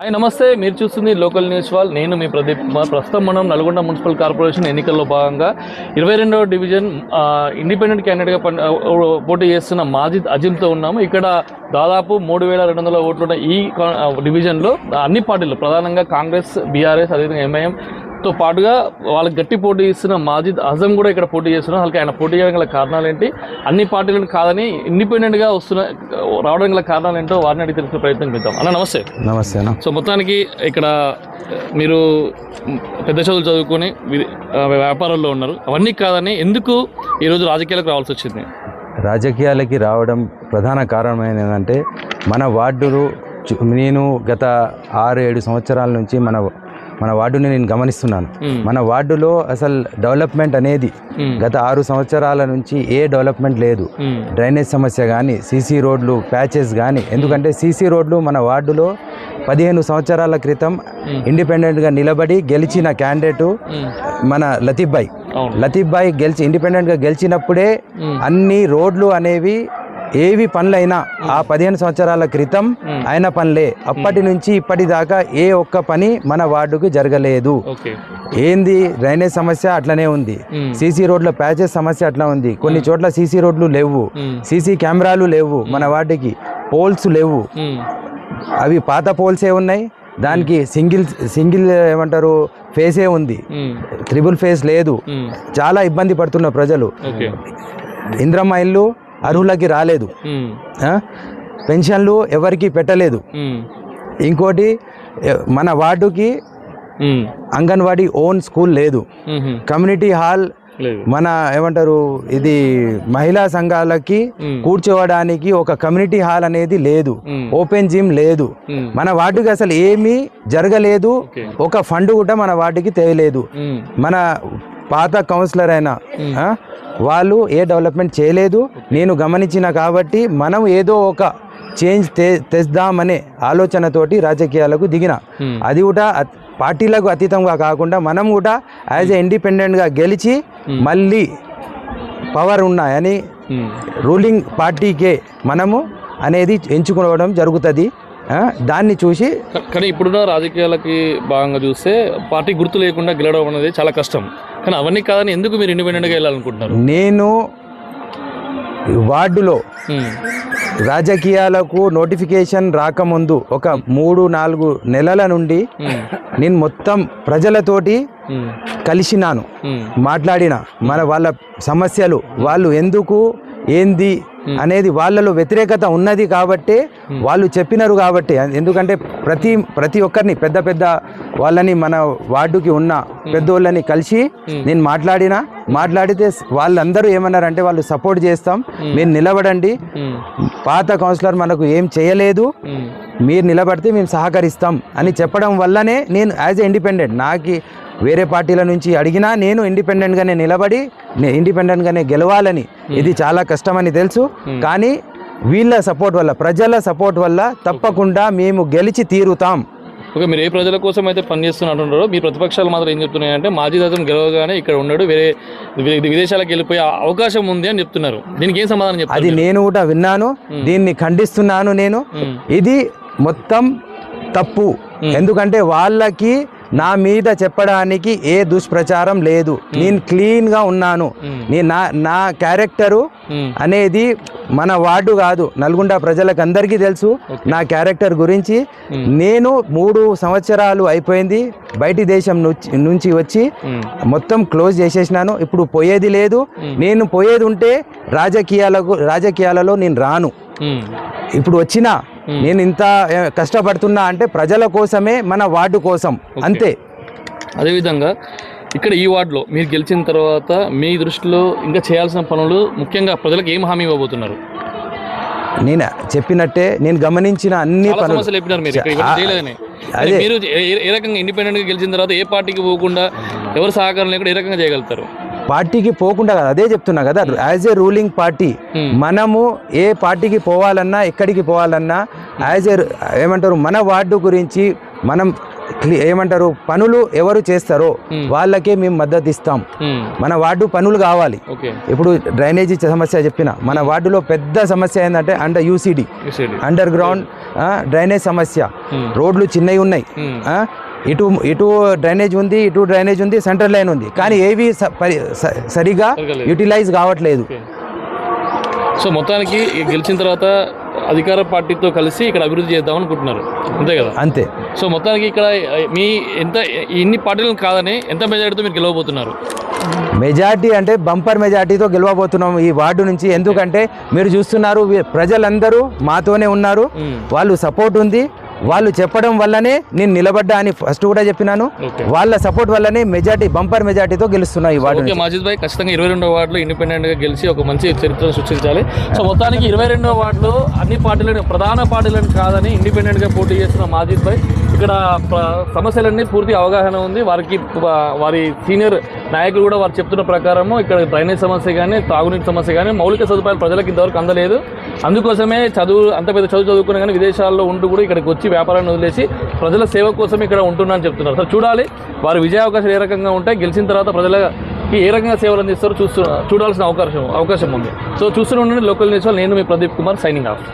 Hi నమస్తే. మీరు చూస్తుంది లోకల్ న్యూస్ వాల్. నేను మీ ప్రదీప్ కుమార్. ప్రస్తుతం మనం నల్గొండ మున్సిపల్ కార్పొరేషన్ ఎన్నికల్లో భాగంగా ఇరవై రెండవ డివిజన్ ఇండిపెండెంట్ క్యాండిడేట్గా పోటీ చేస్తున్న మాజిద్ అజిమ్తో ఉన్నాము. ఇక్కడ దాదాపు మూడు వేల రెండు వందల ఓట్లున్న ఈ డివిజన్లో అన్ని పార్టీలు ప్రధానంగా కాంగ్రెస్ బీఆర్ఎస్ అదేవిధంగా ఎంఐఎం తో పాటుగా వాళ్ళకి గట్టి పోటీ ఇస్తున్న మాజిద్ అజం కూడా ఇక్కడ పోటీ చేస్తున్నారు. అసలు ఆయన పోటీ చేయడం గల కారణాలు ఏంటి? అన్ని పార్టీలను కాదని ఇండిపెండెంట్గా వస్తున్న రావడం గల కారణాలు ఏంటో వారిని అడిగి తెలుసుకునే ప్రయత్నం చేద్దాం. అన్న నమస్తే. నమస్తే అన్న. సో మొత్తానికి ఇక్కడ మీరు పెద్ద చదువులు చదువుకొని వ్యాపారంలో ఉన్నారు. అవన్నీ కాదని ఎందుకు ఈరోజు రాజకీయాలకు రావాల్సి వచ్చింది? రాజకీయాలకి రావడం ప్రధాన కారణం ఏంటంటే మన వార్డులు నేను గత ఆరు ఏడు సంవత్సరాల నుంచి మన మన వార్డుని నేను గమనిస్తున్నాను. మన వార్డులో అసలు డెవలప్మెంట్ అనేది. గత ఆరు సంవత్సరాల నుంచి ఏ డెవలప్మెంట్ లేదు. డ్రైనేజ్ సమస్య కానీ సీసీ రోడ్లు ప్యాచెస్ కానీ ఎందుకంటే సీసీ రోడ్లు మన వార్డులో పదిహేను సంవత్సరాల క్రితం. ఇండిపెండెంట్గా నిలబడి గెలిచిన క్యాండిడేటు. మన లతీఫ్ భాయ్ అవును లతీఫ్ భాయ్ గెలిచి ఇండిపెండెంట్గా గెలిచినప్పుడే. అన్ని రోడ్లు అనేవి ఏవి పనులైనా ఆ పదిహేను సంవత్సరాల క్రితం. అయిన పనులే. అప్పటి నుంచి ఇప్పటిదాకా ఏ ఒక్క పని మన వార్డుకు జరగలేదు. ఏంది? డ్రైనేజ్ సమస్య అట్లనే ఉంది. సీసీ రోడ్ల ప్యాచెస్ సమస్య అట్లా ఉంది. కొన్ని చోట్ల సీసీ రోడ్లు లేవు. సీసీ కెమెరాలు లేవు మన వార్డుకి. పోల్స్ లేవు. అవి పాత పోల్సే ఉన్నాయి. దానికి సింగిల్ సింగిల్ ఏమంటారు ఫేసే ఉంది. త్రిబుల్ ఫేస్ లేదు. చాలా ఇబ్బంది పడుతున్న ప్రజలు. ఇల్లు అర్హులకి రాలేదు? పెన్షన్లు ఎవరికి పెట్టలేదు. ఇంకోటి మన వార్డుకి. అంగన్వాడీ ఓన్ స్కూల్ లేదు. కమ్యూనిటీ హాల్ మన ఏమంటారు ఇది మహిళా సంఘాలకి. కూర్చోవడానికి ఒక కమ్యూనిటీ హాల్ అనేది లేదు. ఓపెన్ జిమ్ లేదు. మన వార్డుకి అసలు ఏమీ జరగలేదు. ఒక ఫండ్ కూడా మన వార్డుకి తేయలేదు. మన పాత కౌన్సిలర్ అయిన వాళ్ళు ఏ డెవలప్మెంట్ చేయలేదు నేను గమనించిన కాబట్టి మనం ఏదో ఒక చేంజ్ తే తెద్దామనే ఆలోచనతోటి రాజకీయాలకు దిగిన. అది కూడా పార్టీలకు అతీతంగా కాకుండా మనం కూడా యాజ్ ఏ ఇండిపెండెంట్గా గెలిచి మళ్ళీ పవర్ ఉన్నాయని. రూలింగ్ పార్టీకే మనము అనేది ఎంచుకోవడం జరుగుతుంది దాన్ని చూసి కానీ ఇప్పుడున్న రాజకీయాలకి భాగంగా చూస్తే పార్టీ గుర్తు లేకుండా గెలవడం అనేది చాలా కష్టం కానీ అవన్నీ కాదని ఎందుకు మీరు ఇండిపెండెంట్గా వెళ్ళాలనుకుంటున్నారు నేను వార్డులో. రాజకీయాలకు నోటిఫికేషన్ రాకముందు ఒక మూడు నాలుగు నెలల నుండి. నేను మొత్తం ప్రజలతోటి. కలిసినాను. మాట్లాడిన మన వాళ్ళ సమస్యలు వాళ్ళు ఎందుకు ఏంది అనేది వాళ్ళలో వ్యతిరేకత ఉన్నది కాబట్టి వాళ్ళు చెప్పినారు కాబట్టి. ఎందుకంటే ప్రతి ప్రతి ఒక్కరిని పెద్ద పెద్ద వాళ్ళని మన వార్డుకి ఉన్న పెద్దోళ్ళని కలిసి నేను మాట్లాడిన మాట్లాడితే వాళ్ళందరూ ఏమన్నారంటే వాళ్ళు సపోర్ట్ చేస్తాం మీరు నిలబడండి. పాత కౌన్సిలర్ మనకు ఏం చేయలేదు. మీరు నిలబడితే మేము సహకరిస్తాం అని చెప్పడం వల్లనే నేను యాజ్ ఎ ఇండిపెండెంట్ నాకు వేరే పార్టీల నుంచి అడిగినా నేను ఇండిపెండెంట్గానే నిలబడి నే- ఇండిపెండెంట్గానే గెలవాలని. ఇది చాలా కష్టమని తెలుసు. కానీ వీళ్ళ సపోర్ట్ వల్ల ప్రజల సపోర్ట్ వల్ల తప్పకుండా మేము గెలిచి తీరుతాం. ఓకే మీరు ఏ ప్రజల కోసం అయితే పనిచేస్తున్నట్టున్నారో మీ ప్రతిపక్షాలు మాత్రం ఏం చెప్తున్నాయంటే మాజీ దశం గెలవగానే ఇక్కడ ఉన్నాడు వేరే విదేశాలకు వెళ్ళిపోయే అవకాశం ఉంది అని చెప్తున్నారు. దీనికి ఏం సమాధానం చెప్తారు అది నేను కూడా విన్నాను. దీన్ని ఖండిస్తున్నాను నేను. ఇది మొత్తం తప్పు. ఎందుకంటే వాళ్ళకి నా మీద చెప్పడానికి ఏ దుష్ప్రచారం లేదు. నేను క్లీన్గా ఉన్నాను. నేను నా నా క్యారెక్టరు. అనేది మన వార్డు కాదు నల్గొండ ప్రజలకు అందరికీ తెలుసు నా క్యారెక్టర్ గురించి నేను మూడు సంవత్సరాలు అయిపోయింది. బయటి దేశం నుంచి వచ్చి. మొత్తం క్లోజ్ చేసేసినాను. ఇప్పుడు పోయేది లేదు. నేను పోయేది ఉంటే రాజకీయాలకు రాజకీయాలలో నేను రాను. ఇప్పుడు వచ్చినా నేను ఇంత కష్టపడుతున్నా అంటే ప్రజల కోసమే మన వార్డు కోసం. అంతే. అదేవిధంగా ఇక్కడ ఈ వార్డులో మీరు గెలిచిన తర్వాత మీ దృష్టిలో ఇంకా చేయాల్సిన పనులు ముఖ్యంగా ప్రజలకు ఏం హామీ ఇవ్వబోతున్నారు? నేను చెప్పినట్టే నేను గమనించిన అన్ని పనులు సమస్యలు చెప్పినారు మీరు ఇక్కడ ఇవన్నీ చేయలేదని. కానీ అదే. మీరు ఏ- ఏ రకంగా ఇండిపెండెంట్గా గెలిచిన తర్వాత ఏ పార్టీకి పోకుండా ఎవరు సహకారం లేకుండా ఏ రకంగా చేయగలుగుతారు? పార్టీకి పోకుండా కదా అదే చెప్తున్నా కదా as a ruling party Hmm. మనము ఏ పార్టీకి పోవాలన్నా ఎక్కడికి పోవాలన్నా యాజ్ ఏ ఏమంటారు మన వార్డు గురించి మనం ఏమంటారు పనులు ఎవరు చేస్తారో Hmm. వాళ్ళకే మేము మద్దతు ఇస్తాం. ఉమ్, మన వార్డు పనులు కావాలి. ఇప్పుడు డ్రైనేజీ సమస్య చెప్పిన మన వార్డులో పెద్ద సమస్య ఏంటంటే under UCD. Underground drainage సమస్య. రోడ్లు చిన్నవి ఉన్నాయి. ఇటు ఇటు డ్రైనేజ్ ఉంది ఇటు డ్రైనేజ్ ఉంది సెంటర్ లైన్ ఉంది. కానీ ఏవి సరిగా. యూటిలైజ్ కావట్లేదు. సో మొత్తానికి గెలిచిన తర్వాత అధికార పార్టీతో కలిసి ఇక్కడ అభివృద్ధి చేద్దాం అనుకుంటున్నారు. అంతే కదా? అంతే. సో మొత్తానికి ఇక్కడ మీ ఎంత ఇన్ని పార్టీలను కాదని ఎంత మెజారిటీతో మీరు గెలవబోతున్నారు? మెజార్టీ అంటే బంపర్ మెజార్టీతో గెలవబోతున్నాం ఈ వార్డు నుంచి. ఎందుకంటే మీరు చూస్తున్నారు ప్రజలందరూ మాతోనే ఉన్నారు. వాళ్ళు సపోర్ట్ ఉంది. వాళ్ళు చెప్పడం వల్లనే నేను నిలబడ్డా అని ఫస్ట్ కూడా చెప్పినాను. వాళ్ళ సపోర్ట్ వల్లనే మెజార్టీ బంపర్ మెజార్టీతో గెలుస్తున్నా ఈ వార్డు. మాజిద్ భాయ్ ఖచ్చితంగా ఇరవై రెండో వార్డులో ఇండిపెండెంట్గా గెలిచి ఒక మంచి చరిత్రను సృష్టించాలి. సో మొత్తానికి ఇరవై రెండో వార్డులో అన్ని పార్టీలను ప్రధాన పార్టీలను కాదని ఇండిపెండెంట్గా పోటీ చేస్తున్న మాజిద్ భాయ్ ఇక్కడ సమస్యలన్నీ పూర్తి అవగాహన ఉంది. వారికి వారి సీనియర్ నాయకులు కూడా వారు చెప్తున్న ప్రకారము ఇక్కడ డ్రైనేజ్ సమస్య కానీ తాగునీటి సమస్య కానీ మౌలిక సదుపాయాలు ప్రజలకు ఇంతవరకు అందలేదు. అందుకోసమే చదువు అంత పెద్ద చదువు చదువుకునే కానీ విదేశాల్లో ఉంటూ కూడా ఇక్కడికి వచ్చి వ్యాపారాన్ని వదిలేసి ప్రజల సేవ కోసం ఇక్కడ ఉంటున్నా చెప్తున్నారు. సో చూడాలి. వారి విజయ అవకాశాలు ఏ రకంగా ఉంటాయి? గెలిచిన తర్వాత ప్రజలకి ఏ రకంగా సేవలు అందిస్తారో చూస్తూ చూడాల్సిన అవకాశం అవకాశం ఉంది. సో చూస్తూనే ఉండండి. లోకల్ న్యూస్ వాళ్ళు నేను మీ ప్రదీప్ కుమార్ సైనింగ్ ఆఫ్